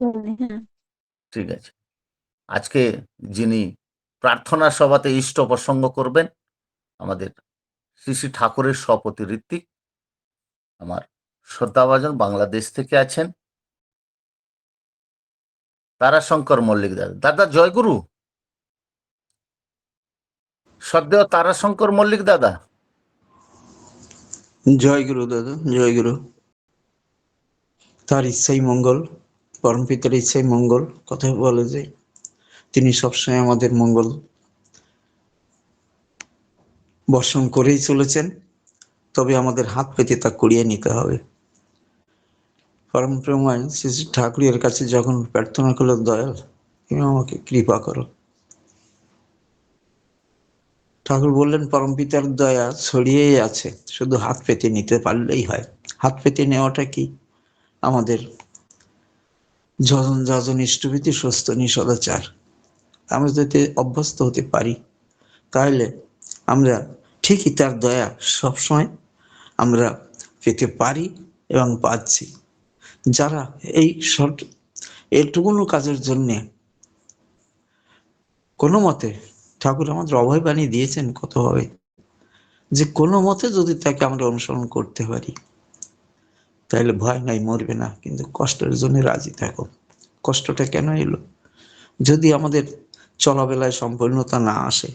হ্যাঁ। ঠিক আছে। আজকে যিনি প্রার্থনা সভাতে ইষ্ট প্রসঙ্গ করবেন আমাদের শ্রী শ্রী ঠাকুরের সপতি ঋত্বিক আমার শ্রদ্ধাভাজন বাংলাদেশ থেকে আছেন। তারাশঙ্কর মল্লিক দাদা। দাদা জয়গুরু। শ্রদ্ধেয় তারাশঙ্কর মল্লিক দাদা। জয় গুরু দাদা জয় গুরু তার ইচ্ছাই মঙ্গল। পরমপিতার ইচ্ছাই মঙ্গল কথা বলে যে, তিনি সবসময় আমাদের মঙ্গল বর্ষণ করেই চলেছেন, তবে আমাদের হাত পেতে তা কুড়িয়ে নিতে হবে। পরম প্রেমায় শ্রী শ্রী ঠাকুরের কাছে যখন প্রার্থনা করল, দয়াল, তুমি আমাকে কৃপা করো। ঠাকুর বললেন, পরম পিতার দয়া ছড়িয়েই আছে, শুধু হাত পেতে নিতে পারলেই হয়। হাত পেতে নেওয়াটা কি? আমাদের যজন যাজন ইষ্টভীতি সুস্থ সদাচার আমরা যদি অভ্যস্ত হতে পারি, তাহলে আমরা ঠিকই তার দয়া সবসময় আমরা পেতে পারি এবং পাচ্ছি। যারা এই শর্ট এটুকুনো কাজের জন্যে কোনো মতে ঠাকুর আমাদের অভয় বানিয়ে দিয়েছেন কতভাবে যে কোনো মতে যদি তাকে আমরা অনুসরণ করতে পারি তাহলে ভয় নাই, মরবে না। কিন্তু কষ্টের জন্য রাজি থাকো। কষ্টটা কেন এলো? যদি আমাদের চলাবেলায় সম্পূর্ণতা না আসে,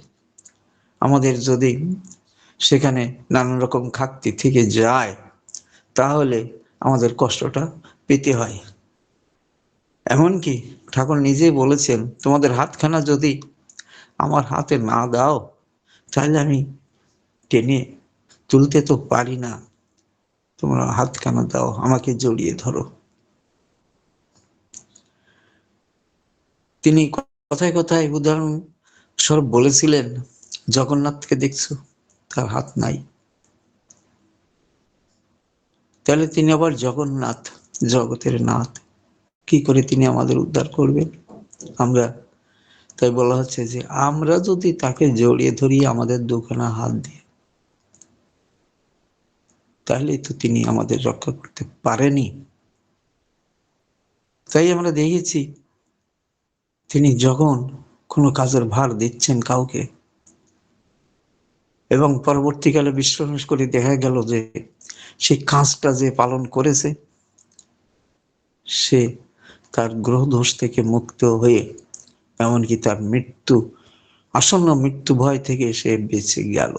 আমাদের যদি সেখানে নানান রকম খাক্তি থেকে যায়, তাহলে আমাদের কষ্টটা পেতে হয়। এমনকি ঠাকুর নিজেই বলেছেন, তোমাদের হাতখানা যদি আমার হাতে না দাও তাহলে আমি টেনে তুলতে তো পারি না। তোমরা হাত হাতখানা দাও? আমাকে জড়িয়ে ধরো। তিনি কথায় কথায় উদাহরণ স্বরূপ বলেছিলেন, জগন্নাথকে দেখছ, তার হাত নাই। তাহলে তিনি আবার জগন্নাথ, জগতের নাথ। কি করে তিনি আমাদের উদ্ধার করবেন? আমরা, তাই বলা হচ্ছে যে আমরা যদি তাকে জড়িয়ে ধরি আমাদের দুখানা হাত দিয়ে তাহলে তো তিনি আমাদের রক্ষা করতে পারেনি তাই আমরা দেখেছি তিনি যখন কোনো কাজের ভার দিচ্ছেন কাউকে, এবং পরবর্তীকালে বিশ্লেষণ করে দেখা গেল যে সেই কাজটা যে পালন করেছে, সে তার গ্রহ দোষ থেকে মুক্ত হয়ে, এমনকি তার মৃত্যু, আসন্ন মৃত্যু ভয় থেকে সে বেঁচে গেল।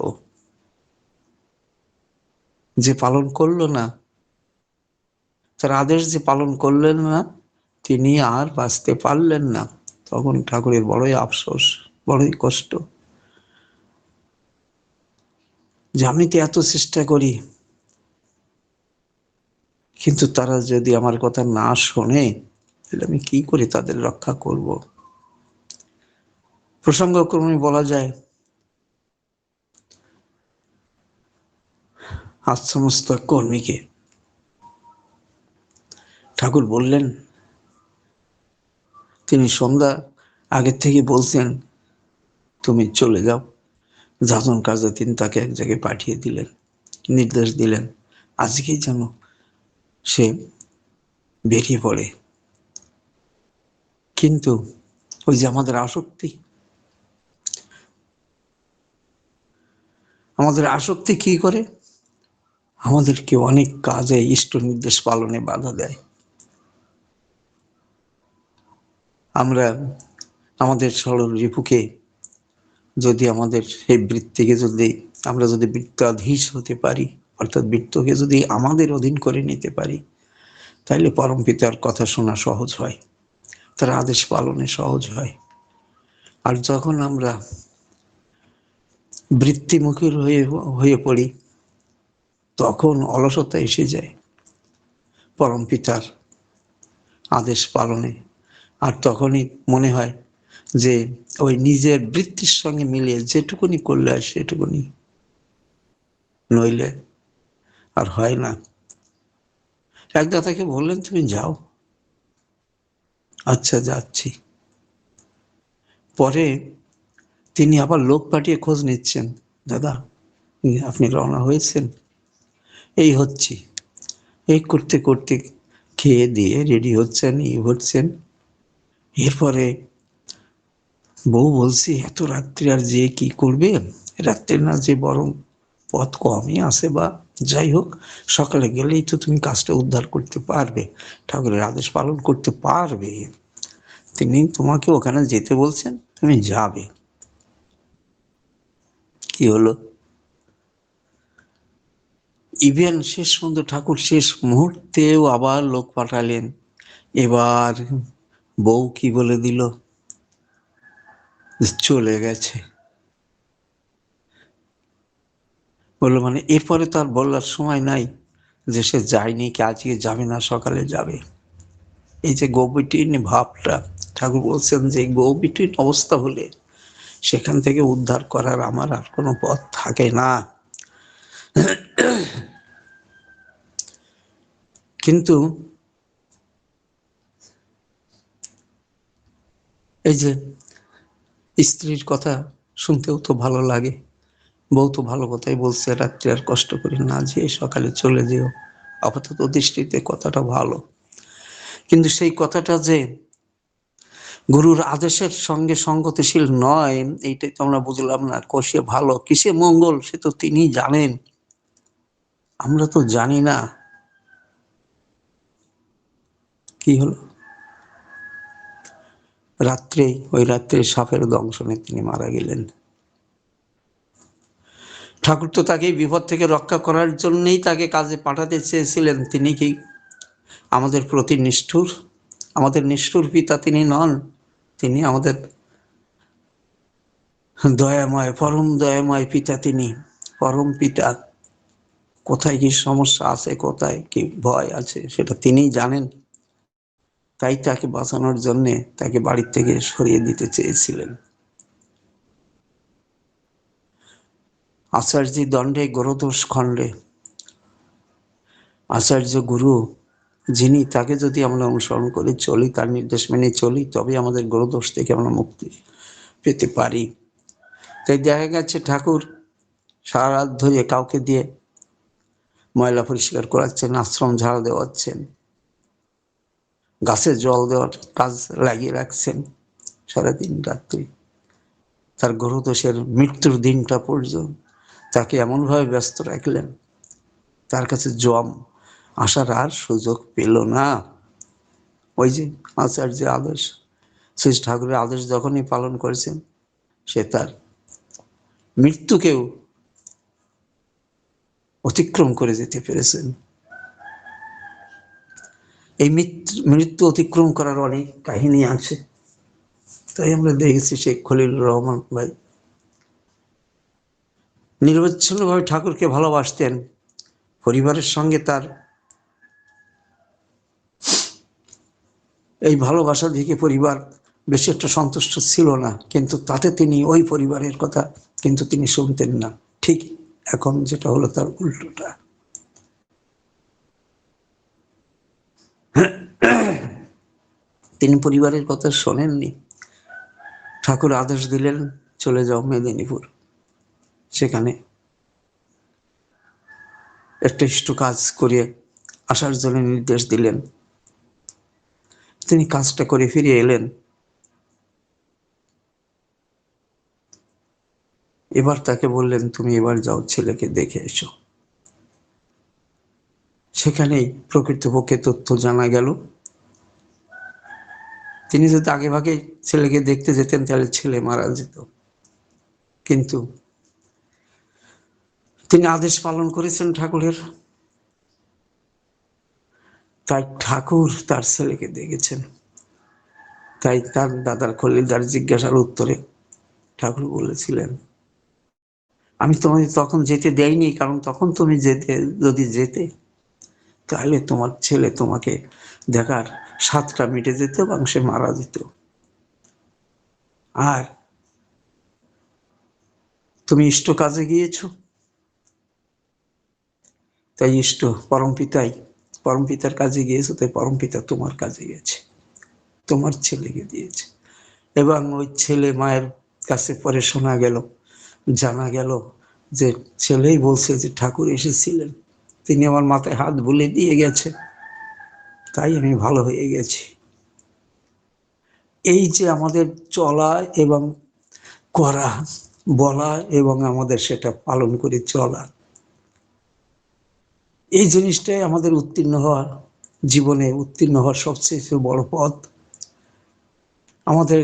যে পালন করল না, তার আদেশ যে পালন করলেন না, তিনি আর বাঁচতে পারলেন না। তখন ঠাকুরের বড়ই আফসোস, বড়ই কষ্ট। যে আমি তো এত চেষ্টা করি, কিন্তু তারা যদি আমার কথা না শোনে, তাহলে আমি কি করে তাদের রক্ষা করব? প্রসঙ্গক্রমে বলা যায় আজ সমস্ত কর্মীকে। ঠাকুর বললেন, তিনি সন্ধ্যা আগের থেকে বলছেন, তুমি চলে যাও। যাজন কাজে তিনি তাকে এক জায়গায় পাঠিয়ে দিলেন, নির্দেশ দিলেন, আজকেই যেন সে বেরিয়ে পড়ে। কিন্তু ওই যে আমাদের আসক্তি আমাদের আসক্তি কি করে? আমাদেরকে অনেক কাজে ইষ্ট নির্দেশ পালনে বাধা দেয়। আমরা আমাদের সরল রিপুকে যদি আমাদের সেই বৃত্তিকে যদি আমরা যদি বৃত্তাধীশ হতে পারি, অর্থাৎ বৃত্তকে যদি আমাদের অধীন করে নিতে পারি তাহলে পরম পিতার কথা শোনা সহজ হয়, তার আদেশ পালনে সহজ হয়। আর যখন আমরা বৃত্তিমুখীর হয়ে হয়ে পড়ি তখন অলসতা এসে যায়। পরম পিতার আদেশ পালনে। আর তখনই মনে হয় যে ওই নিজের বৃত্তির সঙ্গে মিলিয়ে যেটুকুনি করলে হয় সেটুকুনি নইলে আর হয় না। এক দাদাকে বললেন, তুমি যাও। আচ্ছা যাচ্ছি। পরে তিনি আবার লোক পাঠিয়ে খোঁজ নিচ্ছেন। দাদা, আপনি রওনা হয়েছেন? এই হচ্ছি। এই করতে করতে খেয়ে দিয়ে রেডি হচ্ছেন, ই হচ্ছেন। এরপরে বউ বলছি, এত রাত্রি আর যে কি করবে? রাত্রে না যে বরং পথ কমই আছে বা যাই হোক, সকালে গেলেই তো তুমি কাজটা উদ্ধার করতে পারবে, ঠাকুরের আদেশ পালন করতে পারবে। তিনি তোমাকে ওখানে যেতে বলছেন, তুমি যাবে। কি হলো? ইভেন শেষ পর্যন্ত ঠাকুর শেষ মুহূর্তেও আবার লোক পাঠালেন। এবার বউ কি বলে দিল? চলে গেছে। বলল মানে এরপরে তো আর বলার সময় নাই যে সে যায়নি কি আজকে যাবে না, সকালে যাবে? এই যে গৌবিটিন ভাবটা, ঠাকুর বলছেন যে গৌবিটিন অবস্থা হলে সেখান থেকে উদ্ধার করার আমার আর কোনো পথ থাকে না। কিন্তু এই যে স্ত্রীর কথা শুনতেও তো ভালো লাগে। বউ তো ভালো কথাই বলছে, রাত্রে আর কষ্ট করি না যে সকালে চলে যেও। আপাতত দৃষ্টিতে কথাটা ভালো। কিন্তু সেই কথাটা যে গুরুর আদেশের সঙ্গে সঙ্গতিশীল নয়, এইটাই তো আমরা বুঝলাম না। কোষে ভালো, কিসে মঙ্গল সে তো তিনি জানেন। আমরা তো জানি না। কি হলো? রাত্রে, ওই রাত্রে সাপের দংশনে তিনি মারা গেলেন। ঠাকুর তো তাকে বিপদ থেকে রক্ষা করার জন্যই তাকে কাজে পাঠাতে চেয়েছিলেন। তিনি কি আমাদের প্রতি নিষ্ঠুর? আমাদের নিষ্ঠুর পিতা তিনি নন। তিনি আমাদের দয়াময়, পরম দয়াময় পিতা তিনি। পরম পিতা, কোথায় কি সমস্যা আছে, কোথায় কি ভয় আছে, সেটা তিনিই জানেন। তাই তাকে বাঁচানোর জন্য তাকে বাড়ির থেকে সরিয়ে দিতে চেয়েছিলেন। আচার্য দণ্ডে গুরুদোষ খণ্ডে। আচার্য গুরু, যিনি তাকে যদি আমরা অনুসরণ করে চলি, তার নির্দেশ মেনে চলি তবে আমাদের গুরুদোষ থেকে আমরা মুক্তি পেতে পারি। তাই দেখা গেছে ঠাকুর সারা রাত ধরে কাউকে দিয়ে ময়লা পরিষ্কার করাচ্ছেন, আশ্রম ঝাড় দেওয়াচ্ছেন। গাছে জল দেওয়ার কাজ লাগিয়ে রাখছেন সারাদিন রাত্রি। তার গুরুদোষের মৃত্যুর দিনটা পর্যন্ত তাকে এমনভাবে ব্যস্ত রাখলেন, তার কাছে জম আসার আর সুযোগ পেল না। ওই যে আচার্যের আদেশ, শ্রী ঠাকুরের আদেশ যখনই পালন করেছেন, সে তার মৃত্যুকেও অতিক্রম করে যেতে পেরেছেন। মৃত্যু মৃত্যু অতিক্রম করার অনেক কাহিনী আছে। তাই আমরা দেখেছি শেখ খলিল রহমান ভাই। নির্বাচনভাবে ঠাকুরকে ভালোবাসতেন। পরিবারের সঙ্গে তার এই ভালোবাসা দেখে পরিবার বেশি একটা সন্তুষ্ট ছিল না। কিন্তু তাতে তিনি, ওই পরিবারের কথা কিন্তু তিনি শুনতেন না। ঠিক এখন যেটা হলো তার উল্টোটা। তিনি পরিবারের কথা শোনেননি। ঠাকুর আদেশ দিলেন, চলে যাও মেদিনীপুর। সেখানে একটা ইষ্ট কাজ করিয়ে আসার জন্য নির্দেশ দিলেন। তিনি কাজটা করে ফিরে এলেন। এবার তাকে বললেন, তুমি এবার যাও, ছেলেকে দেখে এসো। সেখানেই প্রকৃতপক্ষে তথ্য জানা গেল। তিনি যদি আগে ভাগে ছেলেকে দেখতে যেতেন, তাহলে ছেলে মারা যেত। কিন্তু তিনি আদেশ পালন করেছেন ঠাকুরের। তাই ঠাকুর তার ছেলেকে দেখেছেন। তাই তার দাদার খলিলদার জিজ্ঞাসার উত্তরে ঠাকুর বলেছিলেন, আমি তোমাকে তখন যেতে দেয়নি কারণ তখন তুমি যেতে, যদি যেতে তাহলে তোমার ছেলে তোমাকে দেখার সাতটা মিটে যেত এবং সে মারা যেত। আর তুমি ইষ্ট কাজে গিয়েছো? তাই ইষ্ট পরম পিতাই, পরম পিতার কাজে গিয়েছো, তাই পরম পিতা তোমার কাজে গেছে, তোমার ছেলেকে দিয়েছে। এবং ওই ছেলে মায়ের কাছে পরে শোনা গেল, জানা গেল যে ছেলেই বলছে যে ঠাকুর এসেছিলেন। তিনি আমার মাথায় হাত বুলে দিয়ে গেছে। তাই আমি ভালো হয়ে গেছি। এই যে আমাদের চলা এবং করা, বলা এবং আমাদের সেটা পালন করে চলা, এই জিনিসটাই আমাদের উত্তীর্ণ হওয়ার, জীবনে উত্তীর্ণ হওয়ার সবচেয়ে বড় পথ। আমাদের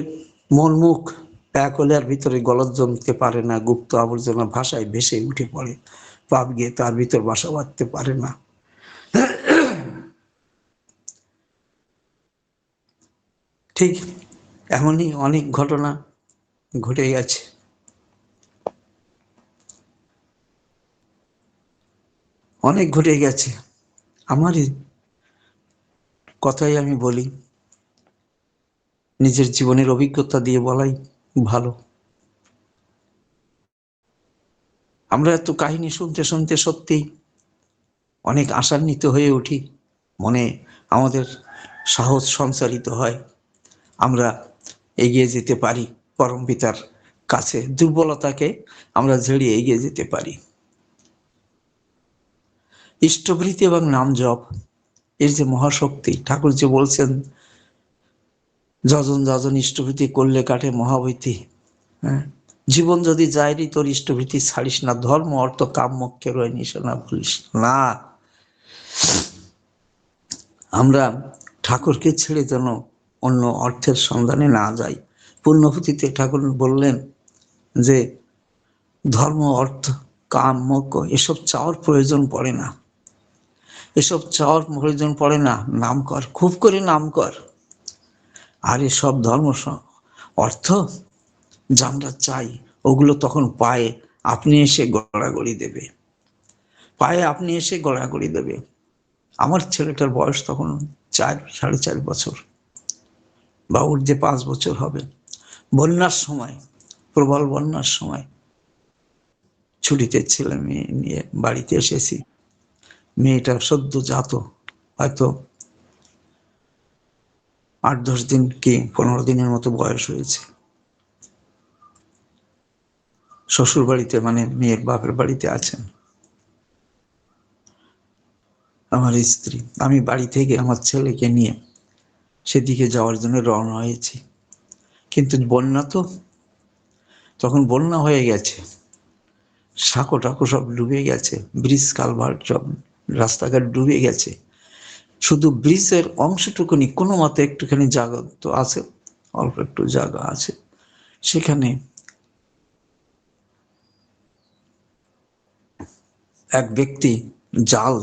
মনমুখ, এক হলে আর ভিতরে পারে না, গুপ্ত আবর্জনা ভাষায় ভেসে উঠে পড়ে। পাপ গিয়ে তার ভিতর বাসা বাঁধতে পারে না। ঠিক এমনই অনেক ঘটনা ঘটে গেছে। অনেক ঘটে গেছে। আমারই কথাই আমি বলি, নিজের জীবনের অভিজ্ঞতা দিয়ে বলাই ভালো। আমরা এত কাহিনী শুনতে শুনতে সত্যি অনেক আশান্বিত হয়ে উঠি। মনে আমাদের সাহস সঞ্চারিত হয়। আমরা এগিয়ে যেতে পারি, পরম পিতার কাছে দুর্বলতাকে আমরা ঝেড়িয়ে এগিয়ে যেতে পারি। ইষ্টভৃতি এবং নাম জপ এর যে মহাশক্তি, ঠাকুর যে বলছেন, যজন যজন ইষ্টভৃতি করলে কাটে মহাবৈতি হ্যাঁ? জীবন যদি যায়নি, তোর ইষ্টভৃতি ছাড়িস না। ধর্ম, অর্থ কাম মোক্ষে রয়ে নিশানা ভুলিস না। আমরা ঠাকুরকে ছেড়ে যেন অন্য অর্থের সন্ধানে না যাই। পূর্ণভূতিতে ঠাকুর বললেন যে, ধর্ম, অর্থ কাম মোক্ষ এসব চাওয়ার প্রয়োজন পড়ে না। এসব চাওয়ার প্রয়োজন পড়ে না। নাম কর। খুব করে নাম কর। আর এসব ধর্ম অর্থ যা আমরা চাই, ওগুলো তখন পায়ে আপনি এসে গড়াগড়ি দেবে। পায়ে আপনি এসে গড়াগড়ি দেবে। আমার ছেলেটার বয়স তখন চার, সাড়ে চার বছর। বা ওর যে পাঁচ বছর হবে। বন্যার সময়, প্রবল বন্যার সময় ছুটিতে ছেলে মেয়ে নিয়ে বাড়িতে এসেছি। মেয়েটা সদ্য জাত, হয়তো আট, দশ দিন কি পনেরো দিনের মতো বয়স হয়েছে। শ্বশুর বাড়িতে মানে মেয়ের বাপের বাড়িতে আছেন। আমার স্ত্রী, আমি বাড়ি থেকে আমার ছেলেকে নিয়ে সেদিকে যাওয়ার জন্য রওনা হয়েছি। কিন্তু বন্যা তো, তখন বন্যা হয়ে গেছে। সাঁকো টাকো সব ডুবে গেছে, ব্রিজ কালভার্ট সব রাস্তাঘাট ডুবে গেছে। শুধু ব্রিজের অংশটুকুনি, কোনো মতে একটুখানি জায়গা তো আছে, অল্প একটু জায়গা আছে। সেখানে এক ব্যক্তি জাল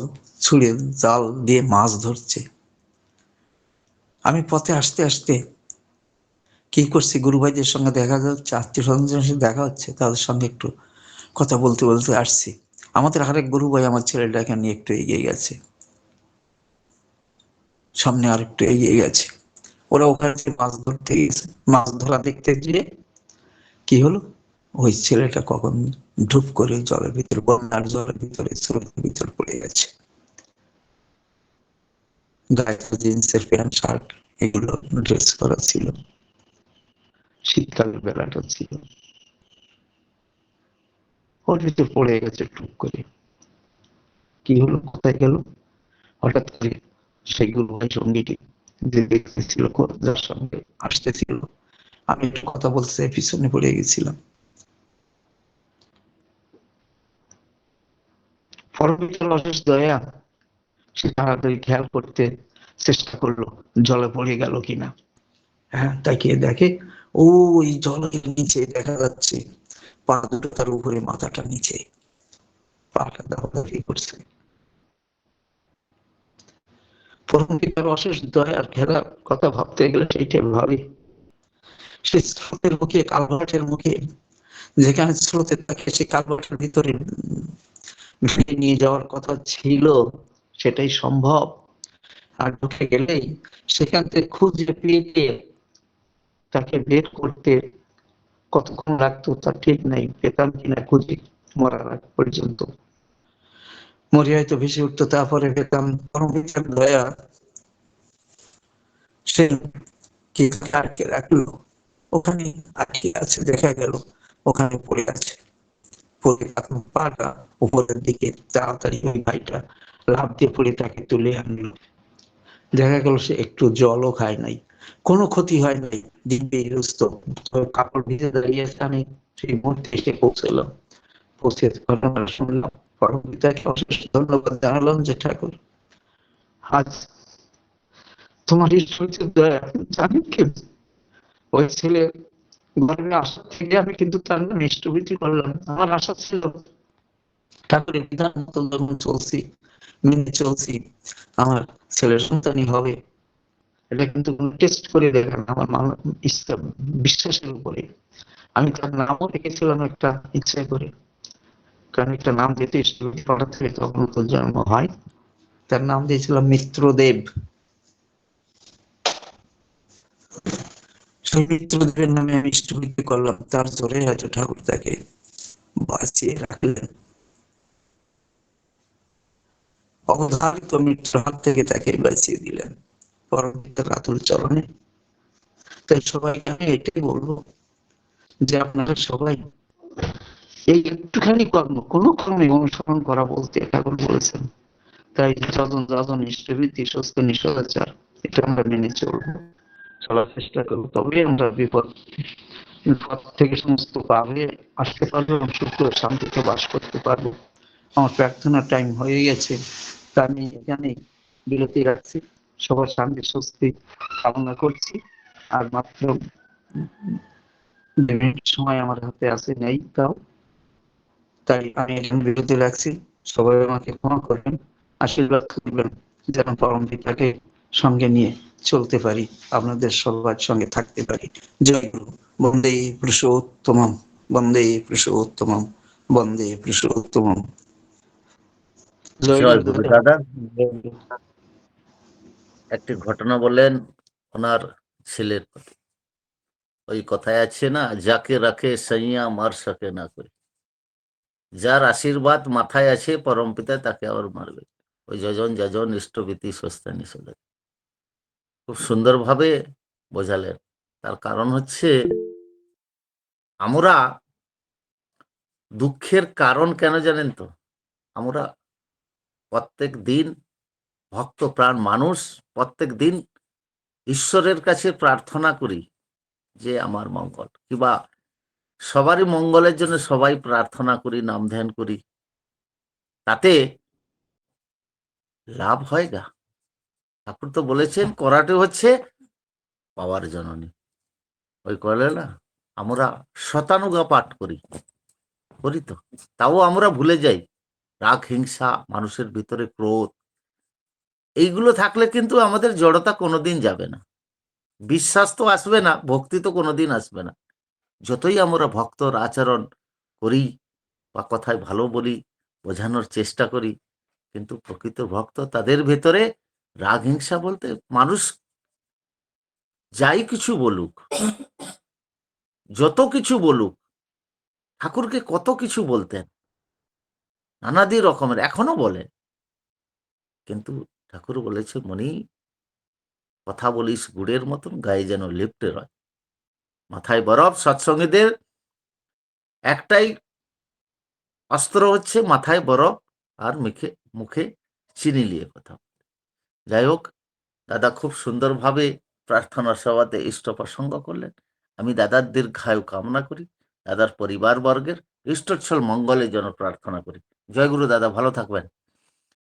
ছুঁড়ে জাল দিয়ে মাছ ধরছে। আমি পথে আসতে আসতে কি করছি? গুরু ভাইদের সঙ্গে দেখা যাচ্ছে, আত্মীয় স্বজনদের সাথে দেখা হচ্ছে, তাদের সঙ্গে একটু কথা বলতে বলতে আসছি। আমাদের আরেক গুরু ভাই আমার ছেলেটাকে নিয়ে একটু এগিয়ে গেছে। সামনে আর একটু এগিয়ে গেছে। ওরা ওখানে মাছ ধরতে গেছে মাছ ধরা দেখতে গিয়ে কি হলো? ওই ছেলেটা কখন ঢুপ করে জলের ভিতরে বন্যার জলের ভিতরে স্রোতের ভিতর পড়ে গেছে। জিন্সের প্যান্ট, শার্ট, এগুলো ড্রেস করা ছিল। বেলাটা ছিল। ওর ভিতর পড়ে গেছে টুক করে। কি হলো, কোথায় গেল? হঠাৎ করে সেইগুলো ওই সঙ্গীটি যে দেখতেছিল, যার সঙ্গে আসতেছিল। আমি কথা বলতে পিছনে পড়ে গেছিলাম। পরবর্তীকাল অশেষ দয়া, সে তাড়াতাড়ি খেয়াল করতে চেষ্টা করল, জলে পড়ে গেল কিনা। হ্যাঁ তাকিয়ে দেখে, ওই জলের নিচে দেখা যাচ্ছে, পা দুটো তার উপরে, মাথাটা নিচে। পাটা দাওয়াদারি করছে। পিতার অশেষ দয়ার খেলার কথা ভাবতে গেলে সেইটাই ভাবি। সে স্রোতের মুখে কালভার্টের মুখে, যেখানে স্রোতের থাকে সে কালভার্টের ভিতরে নিয়ে যাওয়ার কথা ছিল, সেটাই সম্ভব। আর ঢুকে গেলেই সেখান থেকে খুঁজে পেয়ে তাকে বের করতে কতক্ষণ লাগতো তার ঠিক নাই, পেতাম কিনা খুঁজে মরার আগ পর্যন্ত। মরি হয়তো ভেসে উঠতো, তারপরে পেতাম দয়া। সে কি আটকে রাখল? ওখানে আটকে আছে, দেখা গেল। ওখানে পড়ে আছে। পাটা উপরের দিকে তাড়াতাড়ি ওই ভাইটা লাভ দিয়ে পড়ে তাকে তুলে দেখা গেল সে একটু জলও খায় নাই, কোনো ক্ষতি হয় নাই, দিব্যে তবে কাপড় ভিজে দাঁড়িয়েছে আমি সেই মুহূর্তে এসে পৌঁছলাম। পৌঁছে ঘটনা শুনলাম। পরম পিতাকে অশেষ ধন্যবাদ জানালাম যে ঠাকুর, আজ তোমার ঈশ্বরের দয়া জানি কি? ওই ছেলে থেকে আমি কিন্তু তার ইষ্টভীতি করলাম। আমার আশা ছিল ঠাকুরের বিধান চলছি, মেনে চলছি, আমার ছেলের সন্তানই হবে। এটা কিন্তু টেস্ট করে দেখেন, আমার বিশ্বাসের উপরে। আমি তার নামও রেখেছিলাম একটা ইচ্ছা করে। কারণ একটা নাম দিতে করা থেকে তখন জন্ম হয়, তার নাম দিয়েছিলাম মিত্রদেব। সেই নামে আমি ইষ্টভীতি করলাম, তার জোরে হয়তো ঠাকুর তাকে বাঁচিয়ে রাখলেন। অবধারিত মিত্র হাত থেকে তাকে বাঁচিয়ে দিলেন। পরম পিতার আতুল চরণে। তাই সবাইকে আমি এটাই বলব যে আপনারা সবাই এই একটুখানি কর্ম, কোনো কর্মে অনুসরণ করা বলতে ঠাকুর বলেছেন। তাই যজন যজন ইষ্টভীতি সুস্থ নিঃসদাচার এটা আমরা মেনে চলবো। চলার চেষ্টা করব তবে আমরা বিপদ বিপদ থেকে সমস্ত পাবে আসতে পারব এবং সুখ শান্তিতে বাস করতে পারব। আমার প্রার্থনার টাইম হয়ে গেছে। তা আমি এখানে বিরতি রাখছি। সবার শান্তি স্বস্তি কামনা করছি। আর মাত্র সময় আমার হাতে আছে, নেই তাও। তাই আমি এখানে বিরতি রাখছি। সবাই আমাকে ক্ষমা করবেন, আশীর্বাদ করবেন, যেন পরম পিতাকে সঙ্গে নিয়ে চলতে পারি আপনাদের সবার সঙ্গে থাকতে পারি। জয় গুরু। বন্দে পুরুষোত্তমম বন্দে পুরুষোত্তমম বন্দে পুরুষোত্তমম। দাদা। একটি ঘটনা বললেন ওনার ছেলের ওই কথায় আছে না যাকে রাখে সাইয়া মার সকে না করে। যার আশীর্বাদ মাথায় আছে পরম পিতা তাকে আবার মারবে। ওই যজন যজন ইষ্টভীতি সস্তা নিষেধ খুব সুন্দরভাবে বোঝালেন। তার কারণ হচ্ছে আমরা দুঃখের কারণ কেন জানেন তো? আমরা প্রত্যেক দিন ভক্ত প্রাণ মানুষ, প্রত্যেক দিন ঈশ্বরের কাছে প্রার্থনা করি যে আমার মঙ্গল। কিবা সবারই মঙ্গলের জন্য সবাই প্রার্থনা করি, নাম ধ্যান করি। তাতে লাভ হয় গা। ঠাকুর তো বলেছেন, করাটে হচ্ছে পাওয়ার জননী। ওই করলে না আমরা শতানুগা পাঠ করি করি তো। তাও আমরা ভুলে যাই, রাগ, হিংসা, মানুষের ভিতরে ক্রোধ, এইগুলো থাকলে কিন্তু আমাদের জড়তা কোনোদিন যাবে না। বিশ্বাস তো আসবে না, ভক্তি তো কোনোদিন আসবে না। যতই আমরা ভক্তর আচরণ করি বা কথায় ভালো বলি, বোঝানোর চেষ্টা করি, কিন্তু প্রকৃত ভক্ত তাদের ভেতরে রাগ, হিংসা বলতে মানুষ যাই কিছু বলুক, যত কিছু বলুক, ঠাকুরকে কত কিছু বলতেন, নানাদি রকমের, এখনও বলে কিন্তু ঠাকুর বলেছে মনি কথা বলিস, গুড়ের মতন গায়ে যেন লিপ্টে রয় মাথায় বরফ, সৎসঙ্গীদের একটাই অস্ত্র হচ্ছে মাথায় বরফ আর মুখে মুখে চিনি নিয়ে কথা। যাই হোক, দাদা খুব সুন্দরভাবে প্রার্থনা সভাতে ইষ্ট প্রসঙ্গ করলেন। আমি দাদার দীর্ঘায়ু কামনা করি, দাদার পরিবার বর্গের ইষ্টচ্ছল মঙ্গলের জন্য প্রার্থনা করি। জয়গুরু দাদা, ভালো থাকবেন।